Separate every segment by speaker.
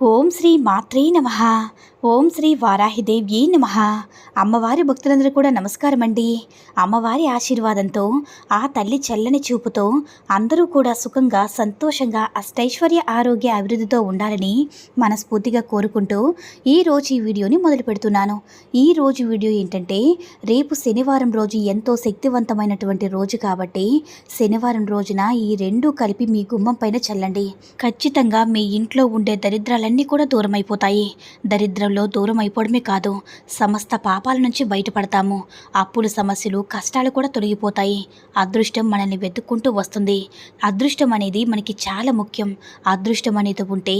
Speaker 1: ఓం శ్రీ మాత్రే నమ. ఓం శ్రీ వారాహిదేవ్యే నమ. అమ్మవారి భక్తులందరూ కూడా నమస్కారం అండి అమ్మవారి ఆశీర్వాదంతో ఆ తల్లి చల్లని చూపుతో అందరూ కూడా సుఖంగా సంతోషంగా అష్టైశ్వర్య ఆరోగ్య అభివృద్ధితో ఉండాలని మనస్ఫూర్తిగా కోరుకుంటూ ఈ రోజు ఈ వీడియోని మొదలు పెడుతున్నాను. ఈ రోజు వీడియో ఏంటంటే రేపు శనివారం రోజు ఎంతో శక్తివంతమైనటువంటి రోజు కాబట్టి శనివారం రోజున ఈ రెండు కలిపి మీ గుమ్మం పైన చల్లండి. ఖచ్చితంగా మీ ఇంట్లో ఉండే పాపాలన్నీ కూడా దూరం అయిపోతాయి దరిద్రంలో దూరం అయిపోవడమే కాదు సమస్త పాపాల నుంచి బయటపడతాము. అప్పుల సమస్యలు కష్టాలు కూడా తొలగిపోతాయి. అదృష్టం మనల్ని వెతుక్కుంటూ వస్తుంది. అదృష్టం అనేది మనకి చాలా ముఖ్యం. అదృష్టం అనేది ఉంటే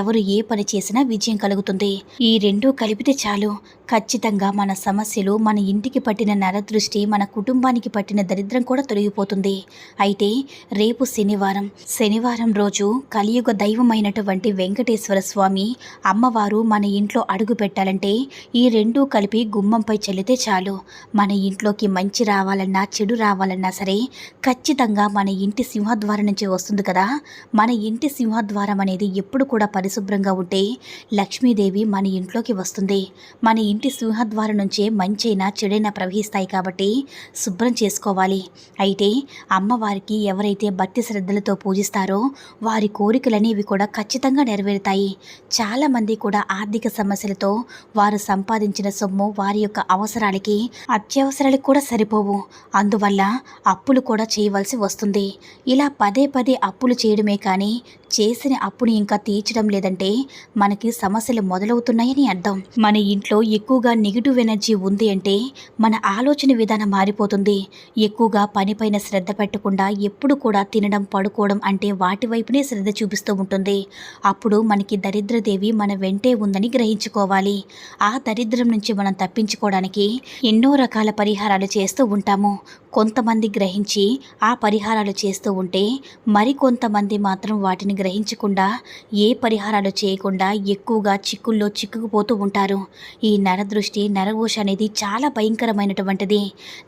Speaker 1: ఎవరు ఏ పని చేసినా విజయం కలుగుతుంది. ఈ రెండూ కలిపితే చాలు. ఖచ్చితంగా మన సమస్యలు మన ఇంటికి పట్టిన నరదృష్టి మన కుటుంబానికి పట్టిన దరిద్రం కూడా తొలగిపోతుంది. అయితే రేపు శనివారం శనివారం రోజు కలియుగ దైవమైనటువంటి వెంకటేశ్వర స్వామి అమ్మవారు మన ఇంట్లో అడుగు పెట్టాలంటే ఈ రెండూ కలిపి గుమ్మంపై చల్లితే చాలు. మన ఇంట్లోకి మంచి రావాలన్నా చెడు రావాలన్నా సరే ఖచ్చితంగా మన ఇంటి సింహద్వారం నుంచి వస్తుంది కదా. మన ఇంటి సింహద్వారం అనేది ఎప్పుడు కూడా పరిశుభ్రంగా ఉంటే లక్ష్మీదేవి మన ఇంట్లోకి వస్తుంది. మన ఇంటి సింహద్వారం నుంచే మంచైనా చెడైనా ప్రవహిస్తాయి కాబట్టి శుభ్రం చేసుకోవాలి. అయితే అమ్మవారికి ఎవరైతే భక్తి శ్రద్ధలతో పూజిస్తారో వారి కోరికలనేవి కూడా ఖచ్చితంగా నెరవేరుతాయి. చాలామంది కూడా ఆర్థిక సమస్యలతో వారు సంపాదించిన సొమ్ము వారి యొక్క అవసరాలకి అత్యవసరాలకు కూడా సరిపోవు. అందువల్ల అప్పులు కూడా చేయవలసి వస్తుంది. ఇలా పదే పదే అప్పులు చేయడమే కానీ చేసిన అప్పుని ఇంకా తీర్చడం లేదంటే మనకి సమస్యలు మొదలవుతున్నాయని అర్థం. మన ఇంట్లో ఎక్కువగా నెగిటివ్ ఎనర్జీ ఉంది అంటే మన ఆలోచన విధానం మారిపోతుంది. ఎక్కువగా పనిపైన శ్రద్ధ పెట్టకుండా ఎప్పుడు కూడా తినడం పడుకోవడం అంటే వాటి వైపునే శ్రద్ధ చూపిస్తూ ఉంటుంది. అప్పుడు మనకి దరిద్రదేవి మన వెంటే ఉందని గ్రహించుకోవాలి. ఆ దరిద్రం నుంచి మనం తప్పించుకోవడానికి ఎన్నో రకాల పరిహారాలు చేస్తూ ఉంటాము. కొంతమంది గ్రహించి ఆ పరిహారాలు చేస్తూ ఉంటే మరికొంతమంది మాత్రం వాటిని గ్రహించకుండా ఏ పరిహారాలు చేయకుండా ఎక్కువగా చిక్కుల్లో చిక్కుకుపోతూ ఉంటారు. ఈ నరదృష్టి నరఘోష అనేది చాలా భయంకరమైనటువంటిది.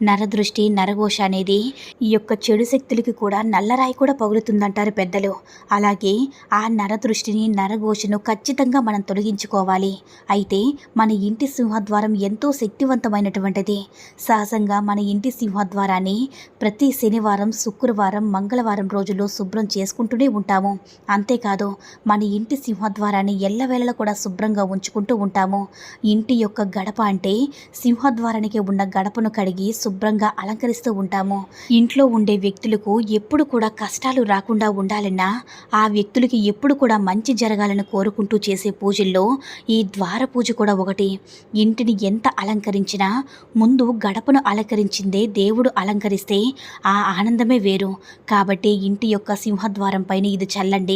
Speaker 1: నరదృష్టి నరఘోష అనేది ఈ యొక్క చెడు శక్తులకి కూడా నల్లరాయి కూడా పగులుతుందంటారు పెద్దలు. అలాగే ఆ నరదృష్టిని నరఘోషను ఖచ్చితంగా మనం తొలగించుకోవాలి. అయితే మన ఇంటి సింహద్వారం ఎంతో శక్తివంతమైనటువంటిది. సహజంగా మన ఇంటి సింహద్వారాన్ని ప్రతి శనివారం శుక్రవారం మంగళవారం రోజుల్లో శుభ్రం చేసుకుంటూనే ఉంటాము. అంతేకాదు మన ఇంటి సింహద్వారాన్ని ఎల్లవేళలా కూడా శుభ్రంగా ఉంచుకుంటూ ఉంటాము. ఇంటి యొక్క గడప అంటే సింహద్వారానికి ఉన్న గడపను కడిగి శుభ్రంగా అలంకరిస్తూ ఉంటాము. ఇంట్లో ఉండే వ్యక్తులకు ఎప్పుడు కూడా కష్టాలు రాకుండా ఉండాలన్నా ఆ వ్యక్తులకి ఎప్పుడు కూడా మంచి జరగాలని కోరుకుంటూ చేసే పూజల్లో ఈ ద్వార పూజ కూడా ఒకటి. ఇంటిని ఎంత అలంకరించినా ముందు గడపను అలంకరించిందే దేవుడు అలంకరిస్తే ఆ ఆనందమే వేరు. కాబట్టి ఇంటి యొక్క సింహద్వారం పైన ఇది చల్లండి.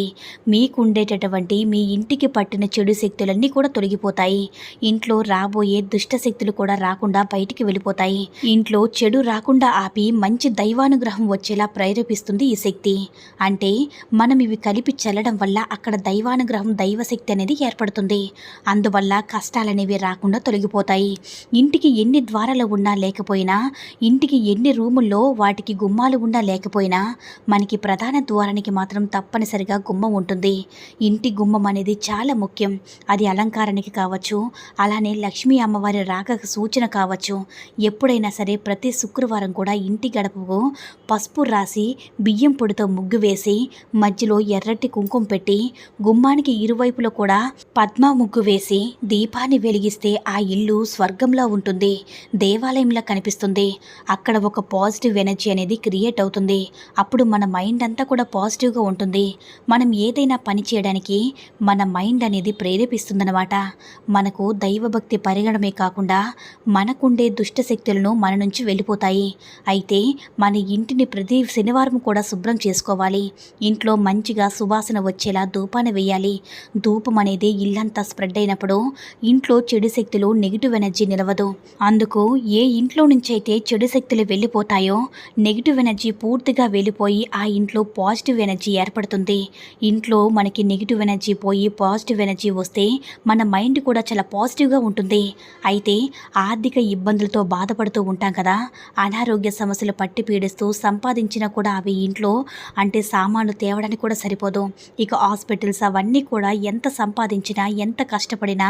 Speaker 1: మీకు ఉండేటటువంటి మీ ఇంటికి పట్టిన చెడు శక్తులన్నీ కూడా తొలగిపోతాయి. ఇంట్లో రాబోయే దుష్ట శక్తులు కూడా రాకుండా బయటికి వెళ్ళిపోతాయి. ఇంట్లో చెడు రాకుండా ఆపి మంచి దైవానుగ్రహం వచ్చేలా ప్రేరేపిస్తుంది ఈ శక్తి. అంటే మనం ఇవి కలిపి చల్లడం వల్ల అక్కడ దైవానుగ్రహం దైవశక్తి అనేది ఏర్పడుతుంది. అందువల్ల కష్టాలనేవి రాకుండా తొలగిపోతాయి. ఇంటికి ఎన్ని ద్వారాలు ఉన్నా లేకపోయినా ఇంటికి ఎన్ని రూముల్లో వాటికి గుమ్మాలు ఉన్నా లేకపోయినా మనకి ప్రధాన ద్వారానికి మాత్రం తప్పనిసరిగా గుమ్మం ఉంటుంది. ఇంటి గుమ్మం అనేది చాలా ముఖ్యం. అది అలంకారానికి కావచ్చు అలానే లక్ష్మీ అమ్మవారి రాకకు సూచన కావచ్చు. ఎప్పుడైనా సరే ప్రతి శుక్రవారం కూడా ఇంటి గడపకు పసుపు రాసి బియ్యం పొడితో ముగ్గు వేసి మధ్యలో ఎర్రటి కుంకుమ పెట్టి గుమ్మానికి ఇరువైపులో కూడా పద్మ ముగ్గు వేసి దీపాన్ని వెలిగిస్తే ఆ ఇల్లు స్వర్గంలా ఉంటుంది. దేవాలయంలా కనిపిస్తుంది. అక్కడ ఒక పాజిటివ్ ఎనర్జీ అనేది క్రియేట్ అవుతుంది. అప్పుడు మన మైండ్ అంతా కూడా పాజిటివ్గా ఉంటుంది. మన మనం ఏదైనా పని చేయడానికి మన మైండ్ అనేది ప్రేరేపిస్తుందన్నమాట. మనకు దైవభక్తి పరిగణమే కాకుండా మనకుండే దుష్ట శక్తులను మన నుంచి వెళ్ళిపోతాయి. అయితే మన ఇంటిని ప్రతి శనివారం కూడా శుభ్రం చేసుకోవాలి. ఇంట్లో మంచిగా సువాసన వచ్చేలా ధూపాన్ని వేయాలి. ధూపం అనేది ఇల్లంతా స్ప్రెడ్ అయినప్పుడు ఇంట్లో చెడు శక్తులు నెగిటివ్ ఎనర్జీ నిలవదు. అందుకు ఏ ఇంట్లో నుంచి అయితే చెడు శక్తులు వెళ్ళిపోతాయో నెగిటివ్ ఎనర్జీ పూర్తిగా వెళ్ళిపోయి ఆ ఇంట్లో పాజిటివ్ ఎనర్జీ ఏర్పడుతుంది. ఇంట్లో మనకి నెగిటివ్ ఎనర్జీ పోయి పాజిటివ్ ఎనర్జీ వస్తే మన మైండ్ కూడా చాలా పాజిటివ్గా ఉంటుంది. అయితే ఆర్థిక ఇబ్బందులతో బాధపడుతూ ఉంటాం కదా అనారోగ్య సమస్యలు పట్టి పీడిస్తూ సంపాదించినా కూడా అవి ఇంట్లో అంటే సామాన్లు తేవడానికి కూడా సరిపోదు. ఇక హాస్పిటల్స్ అవన్నీ కూడా ఎంత సంపాదించినా ఎంత కష్టపడినా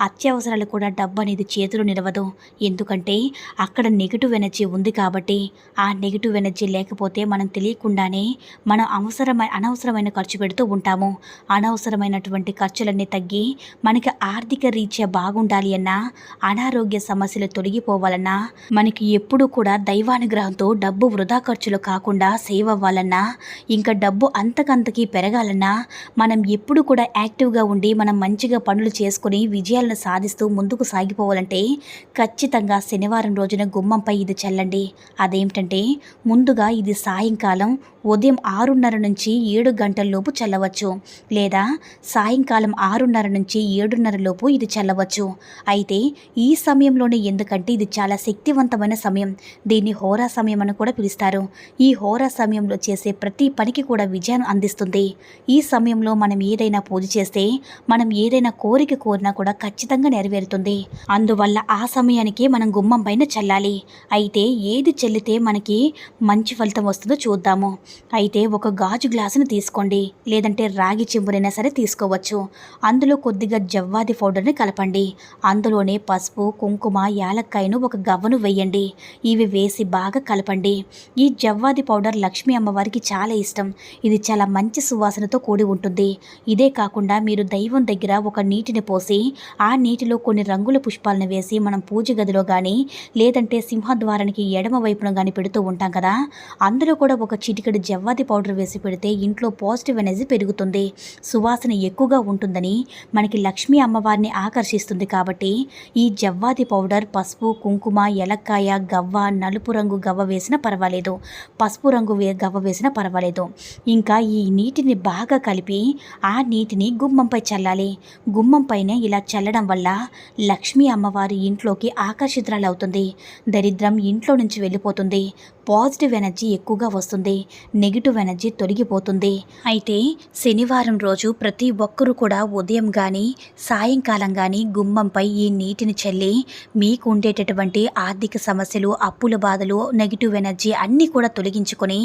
Speaker 1: అత్యవసరాలు కూడా డబ్బు అనేది చేతులు నిలవదు. ఎందుకంటే అక్కడ నెగిటివ్ ఎనర్జీ ఉంది కాబట్టి ఆ నెగిటివ్ ఎనర్జీ లేకపోతే మనం తెలియకుండానే మనం అవసరమైన అనవసరమైన ఖర్చు పెడుతూ ఉంటాము. అనవసరమైనటువంటి ఖర్చులన్నీ తగ్గి మనకి ఆర్థిక రీత్యా బాగుండాలి అన్నా అనారోగ్య సమస్యలు తొలగిపోవాలన్నా మనకి ఎప్పుడూ కూడా దైవానుగ్రహంతో డబ్బు వృధా ఖర్చులు కాకుండా సేవ్ అవ్వాలన్నా ఇంకా డబ్బు అంతకంతకి పెరగాలన్నా మనం ఎప్పుడు కూడా యాక్టివ్గా ఉండి మనం మంచిగా పనులు చేసుకుని విజయాలను సాధిస్తూ ముందుకు సాగిపోవాలంటే ఖచ్చితంగా శనివారం రోజున గుమ్మంపై ఇది చల్లండి. అదేమిటంటే ముందుగా ఇది సాయంకాలం ఉదయం ఆరున్నర నుంచి ఏడు గంటల లోపు చల్లవచ్చు. లేదా సాయంకాలం ఆరున్నర నుంచి ఏడున్నర లోపు ఇది చల్లవచ్చు. అయితే ఈ సమయంలోనే ఎందుకంటే ఇది చాలా శక్తివంతమైన సమయం. దీన్ని హోరా సమయం అని కూడా పిలుస్తారు. ఈ హోరా సమయంలో చేసే ప్రతి పనికి కూడా విజయం అందిస్తుంది. ఈ సమయంలో మనం ఏదైనా పూజ చేస్తే మనం ఏదైనా కోరిక కోరినా కూడా ఖచ్చితంగా నెరవేరుతుంది. అందువల్ల ఆ సమయానికి మనం గుమ్మం పైన చల్లాలి. అయితే ఏది చల్లితే మనకి మంచి ఫలితం వస్తుందో చూద్దాము. అయితే ఒక గాజు గ్లాసును తీసుకోండి. లేదంటే రాగి చెంబునైనా సరే తీసుకోవచ్చు. అందులో కొద్దిగా జవ్వాది పౌడర్ని కలపండి. అందులోనే పసుపు కుంకుమ యాలక్కాయను ఒక గవ్వను వేయండి. ఇవి వేసి బాగా కలపండి. ఈ జవ్వాది పౌడర్ లక్ష్మీ అమ్మవారికి చాలా ఇష్టం. ఇది చాలా మంచి సువాసనతో కూడి ఉంటుంది. ఇదే కాకుండా మీరు దైవం దగ్గర ఒక నీటిని పోసి ఆ నీటిలో కొన్ని రంగుల పుష్పాలను వేసి మనం పూజ గదిలో కానీ లేదంటే సింహద్వారానికి ఎడమ వైపున కానీ పెడుతూ ఉంటాం కదా. అందులో కూడా ఒక చిటికెడు జవ్వాది పౌడర్ వేసి పెడితే ఇంట్లో పాజిటివ్ ఎనర్జీ పెరుగుతుంది. సువాసన ఎక్కువగా ఉంటుందని మనకి లక్ష్మీ అమ్మవారిని ఆకర్షిస్తుంది కాబట్టి ఈ జవ్వాది పౌడర్ పసుపు కుంకుమ ఎలక్కాయ గవ్వ నలుపు రంగు గవ్వ వేసినా పర్వాలేదు. పసుపు రంగు వే గవ్వ వేసినా పర్వాలేదు. ఇంకా ఈ నీటిని బాగా కలిపి ఆ నీటిని గుమ్మంపై చల్లాలి. గుమ్మం పైన ఇలా చల్లడం వల్ల లక్ష్మీ అమ్మవారి ఇంట్లోకి ఆకర్షితురాలవుతుంది. దరిద్రం ఇంట్లో నుంచి వెళ్ళిపోతుంది. పాజిటివ్ ఎనర్జీ ఎక్కువగా వస్తుంది. నెగిటివ్ ఎనర్జీ తొలగిపోతుంది. అయితే శనివారం రోజు ప్రతి ఒక్కరూ కూడా ఉదయం కానీ సాయంకాలం కానీ గుమ్మంపై ఈ నీటిని చల్లి మీకు ఉండేటటువంటి ఆర్థిక సమస్యలు అప్పుల బాధలు నెగిటివ్ ఎనర్జీ అన్నీ కూడా తొలగించుకొని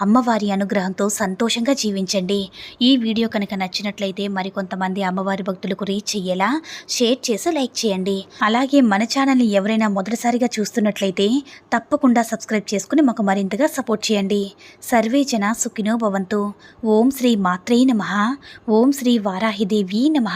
Speaker 1: అమ్మవారి అనుగ్రహంతో సంతోషంగా జీవించండి. ఈ వీడియో కనుక నచ్చినట్లయితే మరికొంతమంది అమ్మవారి భక్తులకు రీచ్ అయ్యేలా షేర్ చేసి లైక్ చేయండి. అలాగే మన ఛానల్ని ఎవరైనా మొదటిసారిగా చూస్తున్నట్లయితే తప్పకుండా సబ్స్క్రైబ్ చేసుకుని మాకు మరింతగా సపోర్ట్ చేయండి. సర్వే జన సుఖినో భవంతు. ఓం శ్రీ మాత్రే నమ. ఓం శ్రీ వారాహిదేవి నమ.